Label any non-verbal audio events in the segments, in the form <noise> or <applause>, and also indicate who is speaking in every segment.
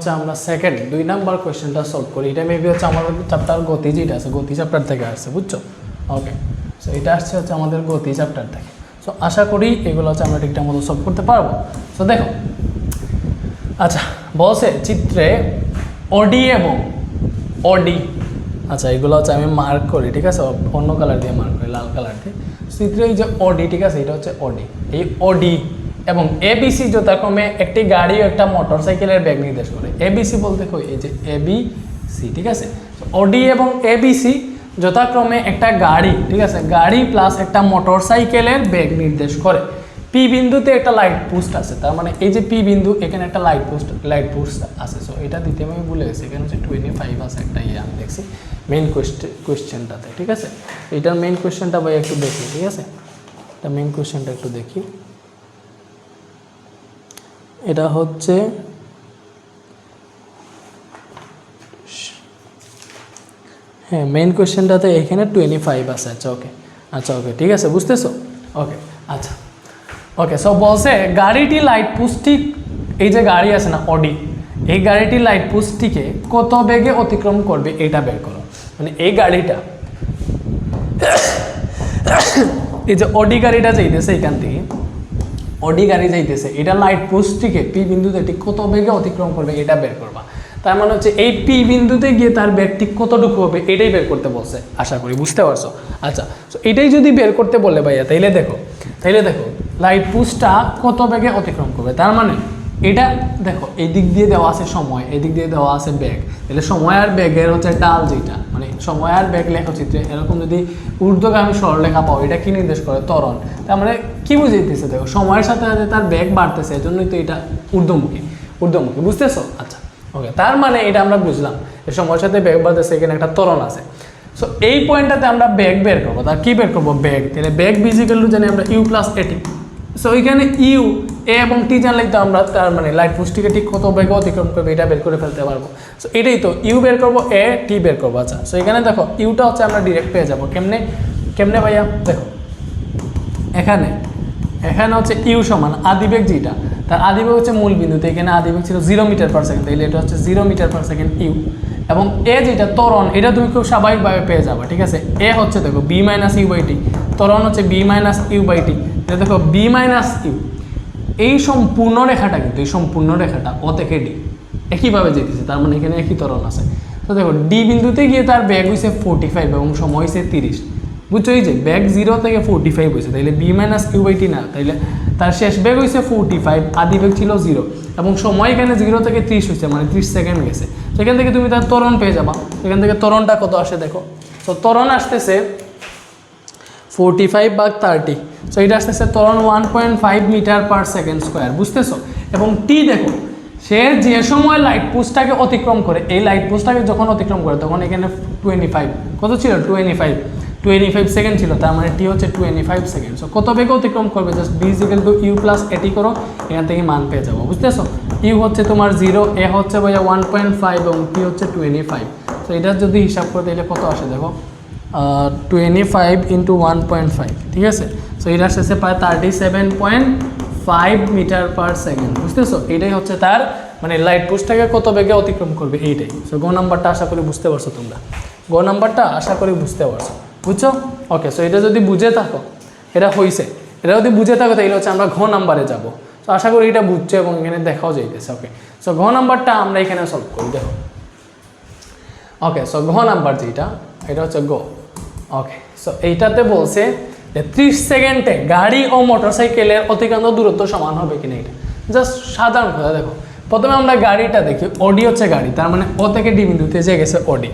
Speaker 1: হচ্ছে আমরা সেকেন্ড দুই নাম্বার কোয়েশ্চেনটা সলভ করি। এটা মেবি হচ্ছে আমাদের চ্যাপ্টার গতি যেটা আছে, গতি চ্যাপ্টার থেকে আসছে, বুঝছ? ওকে সো এটা আসছে হচ্ছে আমাদের গতি চ্যাপ্টার থেকে। সো আশা করি এগুলো হচ্ছে আমরা ঠিকঠাক মতো সলভ করতে পারব। সো দেখো। আচ্ছা বলছে চিত্রে অডি এবং অডি। আচ্ছা এগুলো হচ্ছে আমি মার্ক করি, ঠিক আছে? অন্য কালার দিয়ে মার্ক করি, লাল কালার দিয়ে। চিত্রে এই যে অডি, ঠিক আছে? এটা হচ্ছে অডি। এই অডি এবং এবিসি যথাক্রমে একটি গাড়ি ও একটা মোটর সাইকেলের ব্যাগ নির্দেশ করে। এবিসি বলতে কই? এই যে এবিসি ঠিক আছে? অডি এবং এবিসি যথাক্রমে একটা গাড়ি, ঠিক আছে? গাড়ি প্লাস একটা মোটর সাইকেলের ব্যাগ নির্দেশ করে। পি বিন্দুতে একটা লাইট পোস্ট আছে, তার মানে এই যে পি বিন্দু, এখানে একটা লাইট পোস্ট লাইট পোস্ট আছে। সো এটা দিতে আমি ভুলে গেছি, এখানে হচ্ছে টোয়েন্টি ফাইভ আছে একটা ইয়ে আমি দেখছি মেন কোয়েশ্চেন কোয়েশ্চেনটাতে ঠিক আছে? এটার মেন কোয়েশ্চেনটা ভাই একটু দেখি, ঠিক আছে? এটা মেন কোয়েশ্চেনটা একটু দেখি। এটা হচ্ছে হ্যাঁ মেইন কোয়েশ্চেনটাতে এখানে টোয়েন্টি ফাইভ আছে। আচ্ছা ওকে আচ্ছা ওকে ঠিক আছে, বুঝতেছো? ওকে আচ্ছা। ওকে সো বলছে, গাড়িটি লাইট পোস্টটি এই যে গাড়ি আছে না অডি এই গাড়িটি লাইট পুষ্টিকে কত বেগে অতিক্রম করবে এটা বের করো। মানে এই গাড়িটা, <coughs> এই যে অডি গাড়িটা যাইতেছে এখান থেকে অডি গাড়ি যাইতেছে, এটা লাইট পোস্টটিকে পি বিন্দুতে ঠিক কত বেগে অতিক্রম করবে এটা বের করবা। তার মানে হচ্ছে এই পি বিন্দুতে গিয়ে তার ব্যাগ ঠিক কতটুকু হবে এটাই বের করতে বলছে, আশা করি বুঝতে পারছ? আচ্ছা তো এটাই যদি বের করতে বলে ভাইয়া, তাইলে দেখো তাইলে দেখো লাইট পোস্টটা কত বেগে অতিক্রম করবে? তার মানে এটা দেখো এই দিক দিয়ে দেওয়া আছে সময়, এদিক দিয়ে দেওয়া আছে ব্যাগ তাহলে সময় আর ব্যাগের হচ্ছে ডাল যেটা। মানে সময় আর ব্যাগ লেখা লেখচিত্রে এরকম যদি ঊর্ধ্বগামী সরলরেখা পাও, এটা কি নির্দেশ করে? ত্বরণ। তার মানে কি বুঝাইতেছে দেখো, সময়ের সাথে সাথে তার ব্যাগ বাড়তেছে, এজন্যই তো এটা ঊর্ধ্বমুখী। ঊর্ধ্বমুখী, বুঝতেছো? আচ্ছা ওকে তার মানে এটা আমরা বুঝলাম সময়ের সাথে ব্যাগ বাড়তেছে, এখানে একটা ত্বরণ আছে। সো এই পয়েন্টটাতে আমরা ব্যাগ বের করব। তার কি বের করব? ব্যাগ তাহলে ব্যাগ বিজিক্যাল জানি আমরা ইউ প্লাস এটি সো ওইখানে ইউ, এ এবং টি জানলেই তো আমরা তার মানে লাইট পুষ্টিকে ঠিক কত বেগে অতিক্রম করবে এটা বের করে ফেলতে পারব। সো এটাই তো, ইউ বের করব, এ, টি বের করব। আচ্ছা সো এখানে দেখো, ইউটা হচ্ছে আমরা ডিরেক্ট পেয়ে যাব। কেমনে কেমনে ভাইয়া? দেখো, এখানে এখানে হচ্ছে ইউ সমান আদিবেগ যেটা। তার আদিবেগ হচ্ছে মূল বিন্দুতে, এখানে আদিবেগ ছিল জিরো মিটার পার সেকেন্ড তাইলে এটা হচ্ছে zero metre per second u. এবং এ যেটা, ত্বরণ, এটা তুমি খুব স্বাভাবিকভাবে পেয়ে যাবে, ঠিক আছে? এ হচ্ছে দেখো v minus u by t ত্বরণ হচ্ছে v minus u by t দেখো বি মাইনাস ইউ এই সম্পূর্ণ রেখাটা কিন্তু, এই সম্পূর্ণ রেখাটা ও থেকে ডি একইভাবে যেতেছে, তার মানে এখানে একই ত্বরণ আছে। তো দেখো ডি বিন্দুতে গিয়ে তার ব্যাগ হয়েছে ফোর্টি ফাইভ এবং সময় হয়েছে তিরিশ। বুঝছ এই যে ব্যাগ জিরো থেকে ফোর্টি ফাইভ হয়েছে তাইলে v minus q by t না, তাইলে তার শেষ ব্যাগ হয়েছে ফোর্টি ফাইভ আদি ব্যাগ ছিল জিরো এবং সময় এখানে জিরো থেকে ত্রিশ হয়েছে মানে ত্রিশ সেকেন্ড গেছে। সেখান থেকে তুমি তার ত্বরণ পেয়ে যাবা। সেখান থেকে ত্বরণটা কত আসে দেখো? তো ত্বরণ আসতেছে ফোর্টি ফাইভ বা থার্টি সো এটা আসতেছে ত্বরণ one point five metre per second square বুঝতেছো? এবং টি দেখো, সে যে সময় লাইট পোস্টটাকে অতিক্রম করে, এই লাইট পোস্টটাকে যখন অতিক্রম করে, তখন এখানে টোয়েন্টি ফাইভ কত ছিল? Twenty five twenty five second ছিল, তার মানে টি হচ্ছে টোয়েন্টি ফাইভ সেকেন্ড সো কত বেগে অতিক্রম করবে? Just v equal to u plus at করো, এখান থেকে মান পেয়ে যাব, বুঝতেছো? ইউ হচ্ছে তোমার জিরো এ হচ্ছে ওয়ান পয়েন্ট ফাইভ এবং টি হচ্ছে টোয়েন্টি ফাইভ তো এটা যদি হিসাব করে দিলে কত আসে? দেখো twenty five into one point five ঠিক আছে? সো এটা শেষে প্রায় thirty seven point five metre per second বুঝতেছো? এটাই হচ্ছে তার মানে লাইট পোস্টটাকে কত বেগে অতিক্রম করবে এইটাই। সো গো নাম্বারটা আশা করি বুঝতে পারছ তোমরা। গো নাম্বারটা আশা করি বুঝতে পারছ। বুঝছ? ওকে সো এটা যদি বুঝে থাকো, এটা হয়েছে এটা যদি বুঝে থাকো, তাহলে হচ্ছে আমরা ঘ নাম্বারে যাব। তো আশা করি এটা বুঝছ এবং এখানে দেখাও যাইতেছে ওকে সো ঘ নাম্বারটা আমরা এখানে সলভ করি, দেখো। ওকে সো ঘ নাম্বার যেটা এটা হচ্ছে গো ওকে সো এইটাতে বলছে যে ত্রিশ সেকেন্ডে গাড়ি ও মোটরসাইকেলের অতিক্রান্ত দূরত্ব সমান হবে কিনা এটা। জাস্ট সাধারণ কথা, দেখো। প্রথমে আমরা গাড়িটা দেখি অডি হচ্ছে গাড়ি, তার মানে ও থেকে ডি বিন্দুতে যে গেছে অডি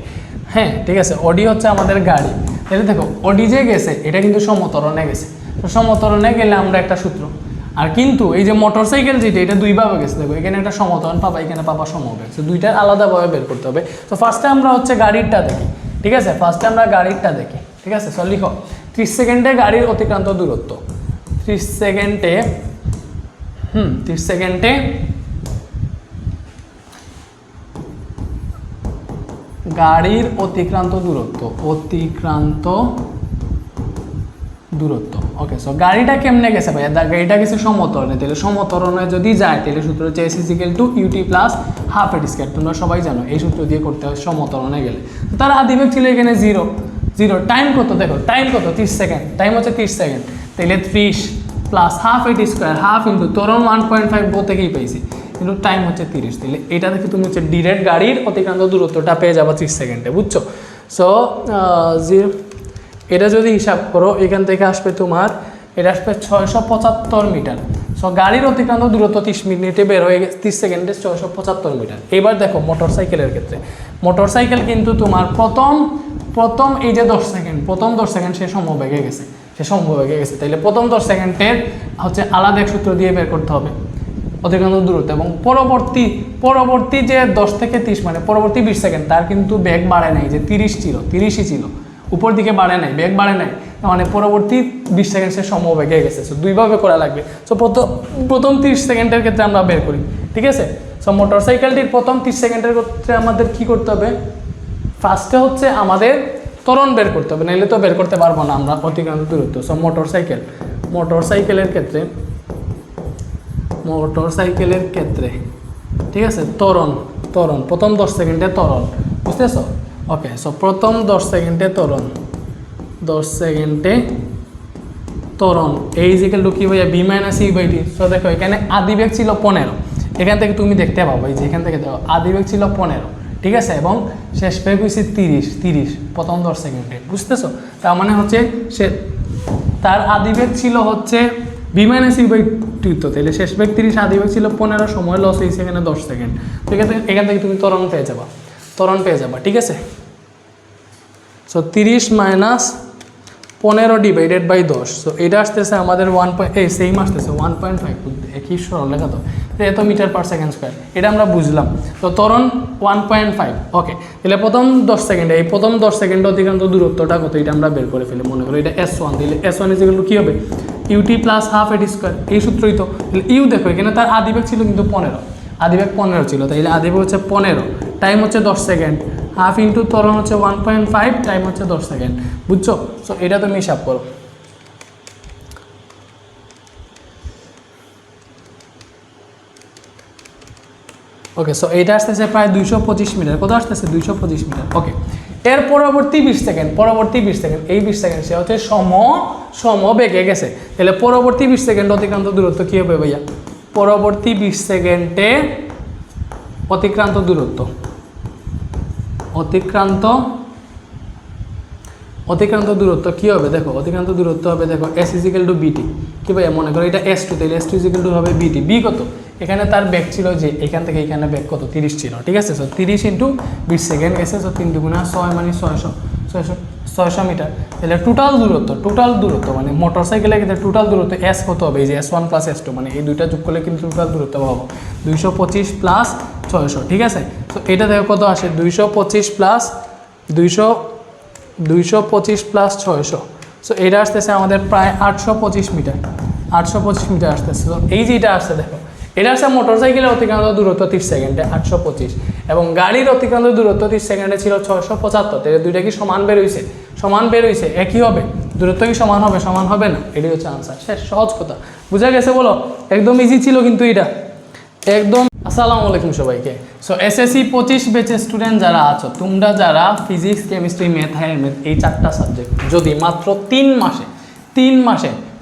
Speaker 1: হ্যাঁ ঠিক আছে অডি হচ্ছে আমাদের গাড়ি। এটা দেখো অডি যে গেছে, এটা কিন্তু সমতরণে গেছে। তো সমতরণে গেলে আমরা একটা সূত্র। আর কিন্তু এই যে মোটরসাইকেল যেটা, এটা দুইভাবে গেছে। দেখো, এখানে একটা সমতরণ পাবা, এখানে পাবা সমবেগ তো দুইটার আলাদাভাবে বের করতে হবে। তো ফার্স্টে আমরা হচ্ছে গাড়িরটা দেখি, ঠিক আছে? ফার্স্টে আমরা গাড়িরটা দেখি। ঠিক আছে সো লিখো। ত্রিশ সেকেন্ডে গাড়ির অতিক্রান্ত দূরত্ব ত্রিশ সেকেন্ডে হুম ত্রিশ সেকেন্ডে গাড়ির অতিক্রান্ত দূরত্ব অতিক্রান্ত দূরত্ব ওকে সো গাড়িটা কেমনে গেছে ভাইয়া? গাড়িটা গেছে সমতরণে তাহলে সমতরণে যদি যায়, তাহলে সূত্র হচ্ছে s equal to u t plus half at square তোমরা সবাই জানো, এই সূত্র দিয়ে করতে হয় সমতরণে গেলে। তার আদিবেগ ছিল এখানে জিরো জিরো টাইম কত? দেখো টাইম কত? তিরিশ সেকেন্ড টাইম হচ্ছে তিরিশ সেকেন্ড তাহলে ত্রিশ plus half at square half into তরণ ওয়ান পয়েন্ট ফাইভ বো থেকেই পেয়েছি। কিন্তু টাইম হচ্ছে তিরিশ। তাহলে এটা থেকে তুমি হচ্ছে ডিরেক্ট গাড়ির অতিক্রান্ত দূরত্বটা পেয়ে যাব ত্রিশ সেকেন্ডে বুঝছ? সো জিরো এটা যদি হিসাব করো, এখান থেকে আসবে তোমার, এটা আসবে ছয়শো পঁচাত্তর মিটার সো গাড়ির অতিক্রান্ত দূরত্ব তিরিশ মিনিটে বের হয়ে গেছে, তিরিশ সেকেন্ডে ছয়শো পঁচাত্তর মিটার। এবার দেখো মোটর সাইকেলের ক্ষেত্রে। মোটর সাইকেল কিন্তু তোমার প্রথম প্রথম এই যে দশ সেকেন্ড, প্রথম দশ সেকেন্ড সে সমবেগে গেছে। সে সমবেগে গেছে। তাইলে প্রথম দশ সেকেন্ডের হচ্ছে আলাদা এক সূত্র দিয়ে বের করতে হবে, অতিক্রান্ত দূরত্ব। এবং পরবর্তী পরবর্তী যে দশ থেকে তিরিশ মানে পরবর্তী বিশ সেকেন্ড, তার কিন্তু বেগ বাড়ে নাই, যে তিরিশ ছিল, তিরিশই ছিল। উপর দিকে বাড়ে নাই, বেগ বাড়ে নাই মানে পরবর্তী বিশ সেকেন্ড সে সমবেগে গেছে। সো দুইভাবে করা লাগবে। সো প্রথম প্রথম তিরিশ সেকেন্ডের ক্ষেত্রে আমরা বের করি, ঠিক আছে? সো মোটর সাইকেলটির প্রথম তিরিশ সেকেন্ডের ক্ষেত্রে আমাদের কি করতে হবে? ফার্স্টে হচ্ছে আমাদের ত্বরণ বের করতে হবে নাহলে তো বের করতে পারব না আমরা অতিক্রান্ত দূরত্ব। সো মোটর সাইকেল মোটর সাইকেলের ক্ষেত্রে মোটর সাইকেলের ক্ষেত্রে, ঠিক আছে? ত্বরণ ত্বরণ, প্রথম দশ সেকেন্ডে ত্বরণ, বুঝতেছো? ওকে সো প্রথম দশ সেকেন্ডে ত্বরণ। দশ সেকেন্ডে ত্বরণ। এই জিকেল টু কি ভাইয়া? B minus E by so দেখো, এখানে আদিবেগ ছিল পনেরো। এখান থেকে তুমি দেখতে পাবো, এই যে এখান থেকে দেখো আদিবেগ ছিল পনেরো। ঠিক আছে? এবং শেষ বেগ হয়েছে তিরিশ তিরিশ, প্রথম দশ সেকেন্ডে। বুঝতেছো? তার মানে হচ্ছে সে তার আদিবেগ ছিল হচ্ছে B minus E by two তো। তাহলে শেষ বেগ তিরিশ আদিবেগ ছিল পনেরো, সময় লস হয়েছে এখানে দশ সেকেন্ড। তো এখান থেকে এখান থেকে তুমি ত্বরণ পেয়ে যাবা। ত্বরণ পেয়ে যাবা, ঠিক আছে? সো তিরিশ মাইনাস পনেরো ডিভাইডেড বাই দশ সো এটা আসতেছে আমাদের ওয়ান পয়েন্ট এই সেম আসতেছে ওয়ান পয়েন্ট ফাইভ একই সরল লেখা তো। এত মিটার পার সেকেন্ড স্কোয়ার এটা আমরা বুঝলাম। তো ত্বরণ ওয়ান পয়েন্ট ফাইভ ওকে তাহলে প্রথম দশ সেকেন্ডে এই প্রথম দশ সেকেন্ডে অতিক্রান্ত দূরত্বটা কত? এটা আমরা বের করে ফেলি, মনে করো এটা এস ওয়ান দিলে এস ওয়ান ইজিক্যাল কী হবে? UT plus half AT square এই সূত্রই তো। ইউ দেখো, এখানে তার আদিবেগ ছিল কিন্তু পনেরো। আদিবেগ পনেরো ছিল, তাইলে আদিবেগ হচ্ছে পনেরো টাইম হচ্ছে দশ সেকেন্ড হাফ ইন্টু ত্বরণ হচ্ছে ওয়ান পয়েন্ট ফাইভ টাইম হচ্ছে দশ সেকেন্ড বুঝছ? সো এটা তুমি হিসাব করো। ওকে সো এইটা আসতেছে প্রায় দুইশো পঁচিশ মিটার। কোথাও আসতেছে? দুইশো পঁচিশ মিটার। ওকে এর পরবর্তী বিশ সেকেন্ড পরবর্তী বিশ সেকেন্ড এই বিশ সেকেন্ড সে হচ্ছে সম সম বেগে গেছে। তাহলে পরবর্তী বিশ সেকেন্ড অতিক্রান্ত দূরত্ব কী হবে ভাইয়া? পরবর্তী বিশ সেকেন্ডে অতিক্রান্ত দূরত্ব। অতিক্রান্ত অতিক্রান্ত দূরত্ব কী হবে? দেখো, অতিক্রান্ত দূরত্ব হবে, দেখো এস ইজিক্যাল টু বিটি কি ভাইয়া, মনে করো এটা এস টু তাহলে এস টু ইজিক্যাল টু হবে বিটি বি কত? এখানে তার ব্যাগ ছিল যে, এখান থেকে এখানে ব্যাগ কত? তিরিশ ছিল, ঠিক আছে? সো তিরিশ ইন্টু বিশ সেকেন্ড গেছে সো তিন দুগুণা ছয় মানে ছয়শো ছয়শো। ছয়শো মিটার, তাহলে টোটাল দূরত্ব টোটাল দূরত্ব মানে মোটর সাইকেলের ক্ষেত্রে টোটাল দূরত্ব এস কত হবে? এই যে S one plus S two মানে এই দুইটা যোগ করলে কিন্তু টোটাল দূরত্ব পাবো। দুইশো পঁচিশ প্লাস ছয়শো, ঠিক আছে? তো এটা দেখো কত আসে? দুইশো পঁচিশ প্লাস দুইশো দুইশো পঁচিশ প্লাস ছয়শো। সো এটা আসতেছে আমাদের প্রায় আটশো পঁচিশ মিটার, আটশো পঁচিশ মিটার আসতেছে। তো এই যে এটা আসছে, দেখো এটা আসছে মোটর সাইকেলের অতিক্রান্ত দূরত্ব তিরিশ সেকেন্ডে আটশো পঁচিশ। এবং গাড়ির অতিক্রান্ত দূরত্ব তিরিশ সেকেন্ডে ছিল ছশো পঁচাত্তর। তাহলে দুইটা কি সমান বেরোইছে সমান বেরোইছে একই হবে। দূরত্ব কি সমান হবে? সমান হবে না। এটাই হচ্ছে আনসার শেষ, সহজ কথা। বুঝা গেছে বলো? একদম ইজি ছিল কিন্তু এটা। একদম। আসসালামু আলাইকুম সবাইকে। সো এসএসসি পঁচিশ বেচে স্টুডেন্ট যারা আছো, তোমরা যারা ফিজিক্স কেমিস্ট্রি ম্যাথ ম্যাথ এই চারটা সাবজেক্ট যদি মাত্র তিন মাসে তিন মাসে